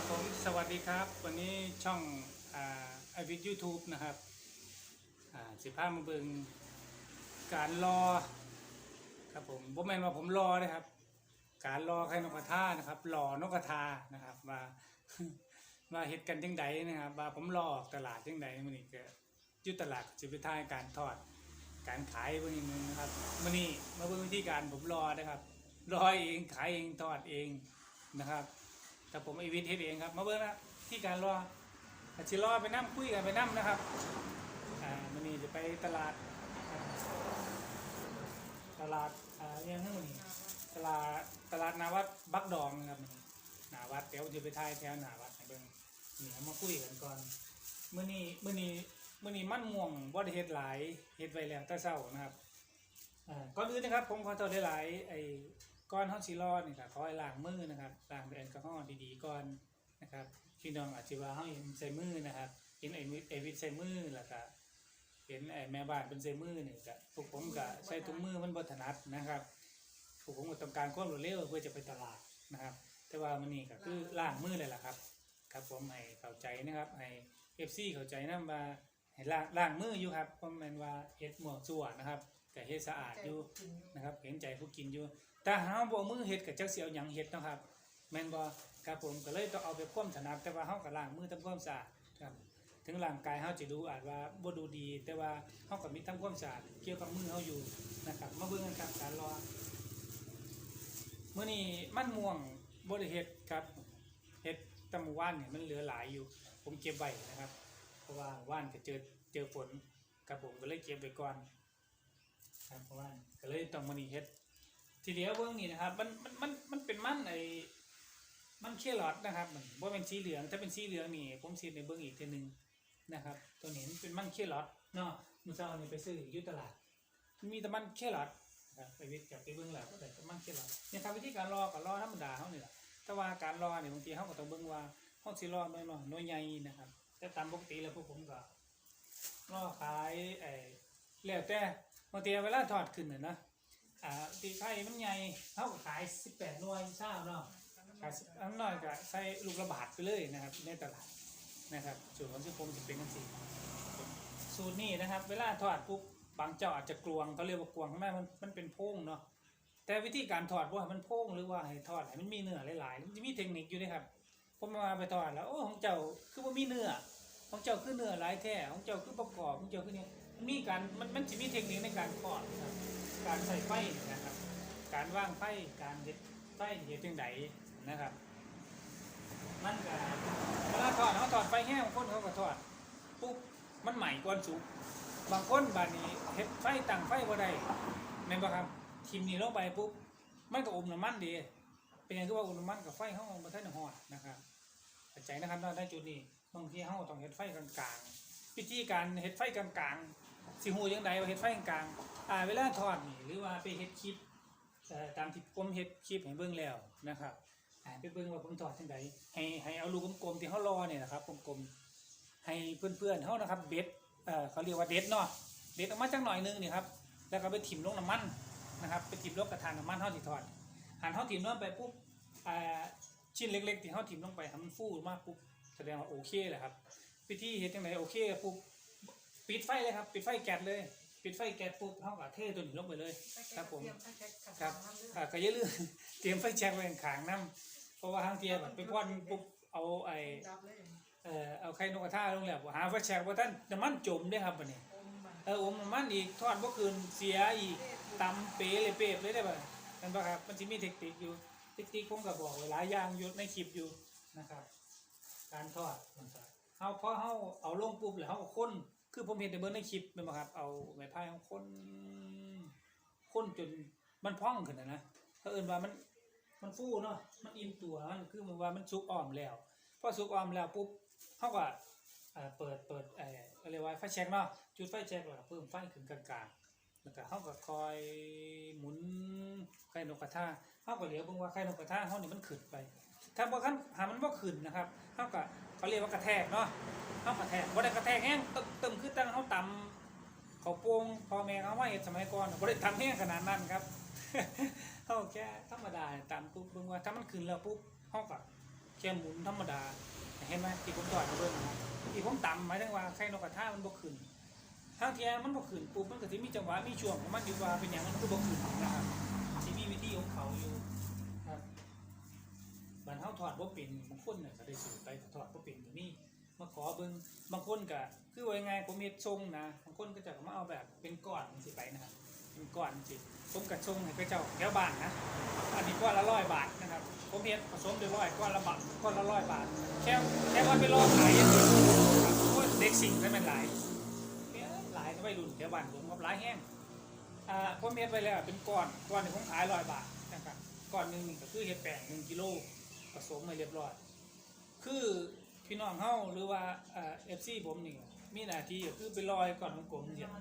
ครับผมสวัสดีครับ วันนี้ช่องไอวิดยูทูบนะครับอ่าสิพามาเบิงการรอครับผมบ่แมนว่าผมรอนะครับ การรอไข่นกกระทานะครับรอนกกระทานะครับว่าว่าเฮ็ดกันจังใดนะครับว่าผมรอออกตลาดจังใดมื้อนี้ก็อยู่ตลาดสิไปทาการทอด การขายเบิ่งอีกนึงนะครับมื้อนี้มาเบิ่งวิธีการผมรอนะครับรอเองขายเองทอดเองนะครับ แต่ผมไอวิทย์เฮ็ดเองครับ มาเบิ่งนะที่การรออาชิรอไปนั่งคุยกันไปนั่งนะครับ อ่ามันนี่จะไปตลาด ตลาด อ่าเรียกให้มันนี่ตลาด ตลาดนาวัดบักดองนะครับนี่นาวัดเดี๋ยวจะไปถ่ายแถวนาวัดให้เบิ่งนี่เอามาคุยกันก่อนมื้อนี้มื้อนี้มื้อนี้มันม่วงบ่ได้เฮ็ดหลายเฮ็ดไว้แล้วแต่เช้านะครับอ่าก่อนอื่นนะครับผมขอโทษหลายๆไอ้ ก้อนฮาสิรอนี่ก็ขอให้ล้างมือนะครับล้างด้วยแอลกอฮอล์ดีๆก่อนนะครับพี่น้องอาจจะว่าเฮาเห็นใส่มือนะครับเห็นไอ้วิไอ้วิทใส่มือแล้วก็เห็นไอ้แม่บ้านเป็นใส่มือนี่ก็พวกผมก็ใช้ถุงมือมันบ่ถนัดนะครับพวกผมก็ต้องการความรวดเร็วเพื่อจะไปตลาดนะครับ แต่ว่ามันนี่ก็คือล้างมือเลยล่ะครับ ครับผมให้เข้าใจนะครับให้ FC เข้าใจนํว่าให้ล้างล้างมืออยู่ครับเพราะมันว่าเฮ็ดหมวกซั่วนะครับ ก็เฮ็ดสะอาดอยู่นะครับเห็นใจผู้กินอยู่ แต่หาบ่มือเฮ็ดกับจักสิเอาหยังเฮ็ดเนาะครับ แม่นบ่ครับผมก็เลยต้องเอาไปพ่มถนัดแต่ว่าเฮาก็ล้างมือทำความสะอาดครับถึงร่างกายเฮาจะดูอาจว่าบ่ดูดี แต่ว่าเฮาก็มีทำความสะอาดเกี่ยวกับมือเฮาอยู่นะครับมาเบิ่งกันครับการรอมื้อนี้มันม่วงบ่ได้เฮ็ดครับเฮ็ดแตะมื้อวานเนี่ยมันเหลือหลายอยู่ ผมเก็บไว้นะครับ เพราะว่าว่านก็เจอเจอฝนครับผมก็เลยเก็บไว้ก่อน ครับเพราะว่าก็เลยต้องมานี่เฮ็ด ทีเดียวเบื้องนี่นะครับ มันมันมันมันเป็นมันไอ้มันเครอทนะครับมันว่าเป็นสีเหลืองถ้าเป็นสีเหลืองนี่ผมสีในเบื้องอีกทีหนึ่งนะครับ ตัวนี้เป็นมันเครอทเนาะมือเช้านี่ไปซื้ออยู่ตลาด มีแต่มันเครอทนะครับไปวิทย์กับไปเบื้องแล้วแต่มันเครอทเนี่ยครับวิธีการรอกับรอธรรมดาเขาเนี่ยแหละแต่ว่าการรอเนี่ยบางทีเขาก็ต้องเบื้องว่าเขาสิรอน้อยๆน้อยใหญ่นะครับ แต่ตามปกติแล้วพวกผมก็รอขายไอ้แล้วแต่ บางทีเวลาทอดขึ้นน่ะนะอ่าตีไข่มันใหญ่เท่ากับขายสิบแปดหน่วยเช้าเนาะขายอันน้อยก็ใส่ลูกระบาดไปเลยนะครับ ในตลาดนะครับส่วนของซึ่งผมจะเป็นกันสีสูตรนี้นะครับ เวลาทอดปุ๊บบางเจ้าอาจจะกลวงเขาเรียกว่ากลวงข้างในมันมันเป็นโพงเนาะแต่วิธีการทอดว่ามันโพงหรือว่าให้ทอดให้มันมีเนื้อหลายๆมันจะมีเทคนิคอยู่นะครับผมมาไปทอดแล้วโอ้ของเจ้าคือว่ามีเนื้อของเจ้าคือเนื้อหลายแท้ของเจ้าคือประกอบของเจ้าคือเนี่ย มีการมันมันจะมีเทคนิคในการทอดนะครับ การใส่ไฟนะครับ การว่างไฟการเห็ดไฟเห็ดจังไดนะครับ มันก็เวลาทอดเขาทอดไฟแห้งบางคนเขาก็ทอดปุ๊บมันใหม่ก่อนสุกบางคนบานนี้เห็ดไฟตั้งไฟบ่ได้แม่นบ่ครับทิมนี่ลงไปปุ๊บมันก็อมน้ำมันดีเป็นอย่างที่ว่าอมน้ำมันกับไฟเขาบ่ทันได้ฮอดนะครับใจนะครับในจุดนี้บางทีเขาต้องเห็ดไฟกลางๆวิธีการเห็ดไฟกลางๆ สิฮู้จังไดว่าเห็ดไฟกลางอ่าเวลาทอดนี่หรือว่าไปเฮ็ดคลิปเอ่อตามที่ผมเฮ็ดคลิปให้เบิ่งแล้วนะครับอ่าไปเบิ่งว่าผมทอดจังไดให้ให้เอาลูกกลมๆที่เฮารอเนี่ยนะครับกลมๆให้เพื่อนๆเฮานะครับเด็ดเอ่อเขาเรียกว่าเด็ดเนาะเด็ดออกมาจักหน่อยหนึงนี่ครับแล้วก็ไปถิ่มลงน้ำมันนะครับไปถิ่มลงกระทะน้ำมันเฮาสิทอดหันเฮาถิ่มลงไปปุ๊บอ่าชิ้นเล็กๆที่เฮาถิ่มลงไปให้มันฟูมากปุ๊บแสดงว่าโอเคแหละครับวิธีเฮ็ดจังไดโอเคปุ๊บ ปิดไฟเลยครับ ปิดไฟแก๊สเลย ปิดไฟแก๊สปุ๊บเฮาก็เทตัวนี้ลงไปเลย ครับผม ครับอ่าก็อย่าลืมเตรียมไฟแช็กไว้ข้างๆน้ำเพราะว่าทางเทียแบบไปพ่อนปุ๊บเอาไอ้เอ่อเอาไข่นกกระทาลงแล้วหาไฟแช็กว่าท่านน้ำมันจมเด้ครับบัดนี้เอออมน้ำมันอีกทอดบ่คืนเสียอีกตำเป๋เลยเป๊ะเลยได้ป่ะนั่นป่ะครับมันสิมีเทคนิคอยู่เทคนิคผมก็บอกไว้หลายอย่างอยู่ในคลิปอยู่นะครับ การทอดมันก็เฮาพอเฮาเอาลงปุ๊บแล้วเฮาก็คน คือผมเห็นในเบิ่งในคลิปแม่นบ่ครับ เอาไม้พายเฮาคนคนจนมันพองขึ้นนะนะเพราะเอิญว่ามันมันฟูเนาะมันอิ่มตัวมันคือมันว่ามันสุกอ่อมแล้วพอสุกอ่อมแล้วปุ๊บเขาก็เอ่อเปิดเปิดเอ่อเขาเรียกว่าไฟแช็กเนาะจุดไฟแช็กแล้วก็เพิ่มไฟขึ้นกลางๆแล้วก็เขาก็คอยหมุนไข่นกกระทาเขาก็เหลียวเบิ่งว่าไข่นกกระทาเขานี่มันขึ้นไป ถ้าบ่คันหามันบ่ขึ้นนะครับเขาก็เขาเรียกว่ากระแทกเนาะเขากระแทกบ่ได้กระแทกแห้งตึมตึมคือตั้งเขาต่ำเขาโป่งพ่อแม่เขาว่าเฮ็ดสมัยก่อนบ่ได้ทำแห้งขนาดนั้นครับเขาแค่ธรรมดาตามปุ๊บเบิ่งว่าถ้ามันขึ้นแล้วปุ๊บเขาก็แค่หมุนธรรมดาเห็นไหมที่ผมถอดมาเบิ่งนะครับที่ผมต่ำหมายถึงว่าไข่นกกระทามันบ่ขึ้นทางเทียมันบ่ขึ้นปุ๊บมันก็สิมีจังหวะมีช่วงของมันอยู่ว่าเป็นอย่างมันก็บ่ขึ้นนะครับสิมีวิธีของเขาอยู่ บันเฮาถอดบ่เป็นบางคนน่ะก็ได้สูตรไปถอดบ่เป็นก็มีมาขอเบิ่งบางคนก็คือว่ายังไงผมเฮ็ดทรงนะบางคนก็จะมาเอาแบบเป็นก้อนสิไปนะครับเป็นก้อนสิผมก็ทรงให้พระเจ้าแถวบ้านนะอันนี้ก้อนละร้อยบาทนะครับผมเฮ็ดผสมด้วยร้อยก้อนละบาทก้อนละร้อยบาทแค่แค่ว่าไปรอขายอย่างเดียวเล็กสิ่งได้เป็นหลายหลายก็ไม่รุ่นแถวบ้านผมกับหลายแห้งอ่าผมเฮ็ดไปแล้วเป็นก้อนก้อนหนึงผมขายร้อยบาทนะครับก้อนหนึ่งก็คือเฮ็ดแป้งหนึ่งกิโล ผสมมาเรียบร้อย คือพี่น้องเฮาหรือว่าเอฟซีผมนี่มีหน้าที่ก็คือไปลอยก่อนกลมเนี่ย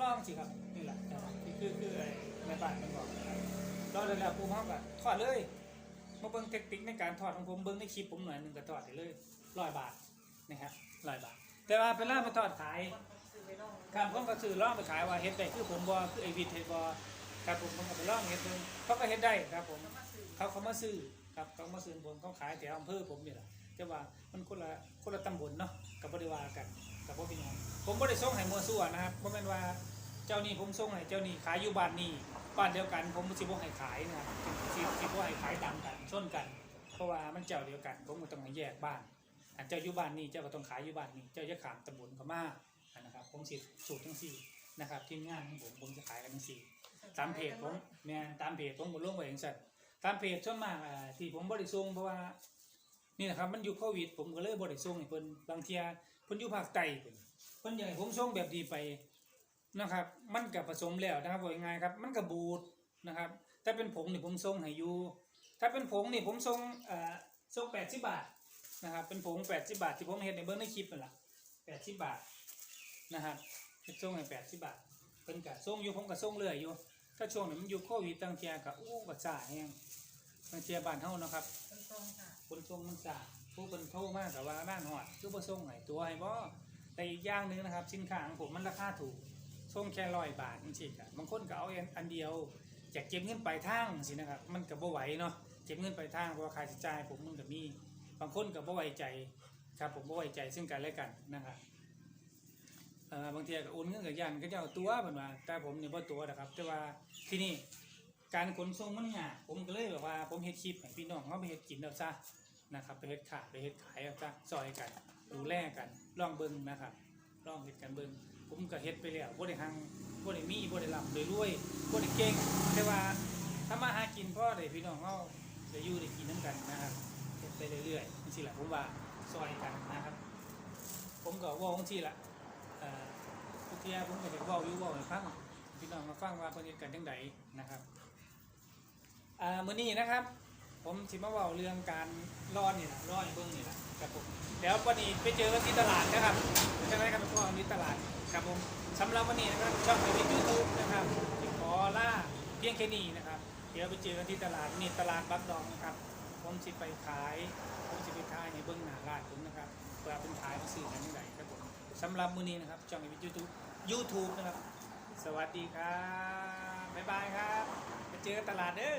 ลองสิครับนี่แหละนี่คือคือไอ้แม่บ้านมันบอกรับลอยได้แล้วปุ๊บเฮาก็ทอดเลยมาเบิ่งเทคนิคในการทอดของผมเบิ่งในคลิปผมหน่อยหนึ่งก็ทอดได้เลยร้อยบาทนะครับร้อยบาท แต่ว่าเป็นร้ามาทอดขายครับผมก็ซื้อล่องไปขายว่าเฮ็ดได้คือผมบ่คือไอวิทเฮ็ดบ่ครับผมผมก็ไปล่องเฮ็ดเบิ่งเขาก็เฮ็ดได้ครับผมเขาเขามาซื้อ ครับเขามาซื้อผมเขาขายแถวอำเภอผมนี่แหละแต่ว่ามันคนละคนละตำบลเนาะกับบริวารกันกับพ่อพี่น้องผมบ่ได้ส่งให้มัวซั่วนะครับบ่แม่นว่าเจ้านี่ผมส่งให้เจ้านี่ขายอยู่บ้านนี่บ้านเดียวกัน ผมสิบ่ให้ขายนะครับสิสิบ่ให้ขายตามกันชนกัน เพราะว่ามันเจ้าเดียวกัน ผมก็ต้องให้แยกบ้านอันเจ้าอยู่บ้านนี้เจ้าก็ต้องขายอยู่บ้านนี้เจ้าจะขามตำบลเขามาอันนะครับ ผมสิสูตรทั้งสี่นะครับทีมงานของผมผมจะขายกันทั้งสี่ตามเพจผมแม่ตามเพจผมผมลงไว้องสัตว์ ตามเพจส่วนมากอ่าที่ผมบริส่งเพราะว่านี่นะครับมันอยู่โควิด ผมก็เลยบริส่งให้เพิ่นบางเทียเพิ่นอยู่ภาคใต้เพิ่นเพิ่นอยากให้ผมส่งแบบดีไปนะครับ มันกับผสมแล้วนะครับว่ายังไงครับ มันกับบูดนะครับถ้าเป็นผงนี่ผมส่งให้อยู่ถ้าเป็นผงนี่ผมส่งอ่อส่งแปดสิบบาทนะครับเป็นผงแปดสิบบาทที่ผมเห็นในเบิ้งในคลิปนั่นแหละแปดสิบบาทนะครับเฮ็ดส่งให้แปดสิบบาทเพิ่นกะส่งอยู่ผมก็ส่งเรื่อยอยู่ ถ้าช่วงนี้มันอยู่โควิดตั้งเทียกับอู้ก็ซ่าแฮงตั้งเทียบ้านเฮาเนาะครับคนส่งมันซ่าผู้เพิ่นโทรมาก็ว่าบ้านฮอดคือบ่ส่งให้ตัวให้บ่แต่อีกอย่างหนึงนะครับ สินค้าของผมมันราคาถูกส่งแค่ร้อยบาทจังซี่ก็บางคนก็เอาอันเดียวอยากเก็บเงินปลายทางสินะครับ มันก็บ่ไหวเนาะเก็บเงินปลายทางเพราะว่าค่าใช้จ่ายผมมันก็มี บางคนก็บ่ไว้ใจครับผมบ่ไว้ใจซึ่งกันและกันนะครับ เอ่อบางทีก็โอนเงินกับยันก็จะเอาตัวเพิ่นว่า แต่ผมเนี่ยบ่ตัวนะครับ แต่ว่าที่นี่การขนส่งมันยากผมก็เลยแบบว่าผมเฮ็ดคลิปให้พี่น้องเฮาไปเฮ็ดกินเอาซะนะครับไปเฮ็ดขายไปเฮ็ดขายเอาซะซอยกัน ดูแลกันลองเบิ่งนะครับลองเฮ็ดกันเบิ่งผมก็เฮ็ดไปแล้วบ่ได้หังบ่ได้มีบ่ได้ร่ำได้รวยบ่ได้เก่งแต่ว่าถ้ามาหากินพ่อได้พี่น้องเฮาได้อยู่ได้กินนํกันนะครับเฮ็ดไปเรื่อยๆจังซี่แหละผมว่าซอยกันนะครับ ผมก็ว้าจังซี่ล่ะ เอ่อทุกเที่ยผมก็ได้เว้าอยู่เว้าให้ฟังพี่น้องมาฟังว่าเพิ่นเฮ็ดกันจังไดนะครับอ่ามื้อนี้นะครับ ผมสิมาเว้าเรื่องการรอนี่ล่ะรอให้เบิ่งนี่ล่ะครับผมเดี๋ยววันนี้ไปเจอกันที่ตลาดนะครับใช่ไหมครับพ่อที่ตลาดครับผมสำหรับวันนี้นะครับช่องในยูทูบนะครับขอล่าเพียงแค่นี้นะครับ เดี๋ยวไปเจอกันที่ตลาดนี่ตลาดบักดองนะครับผมสิไปขายผมสิไปขายในเบื้องหน้าร้านผมนะครับเพื่อเป็นขายสื่อกันยังไงครับผม สำหรับมือนี้นะครับช่องยูทูบยูทูบนะครับ สวัสดีครับ บ๊ายบายครับ ไปเจอกันตลาดเด้อ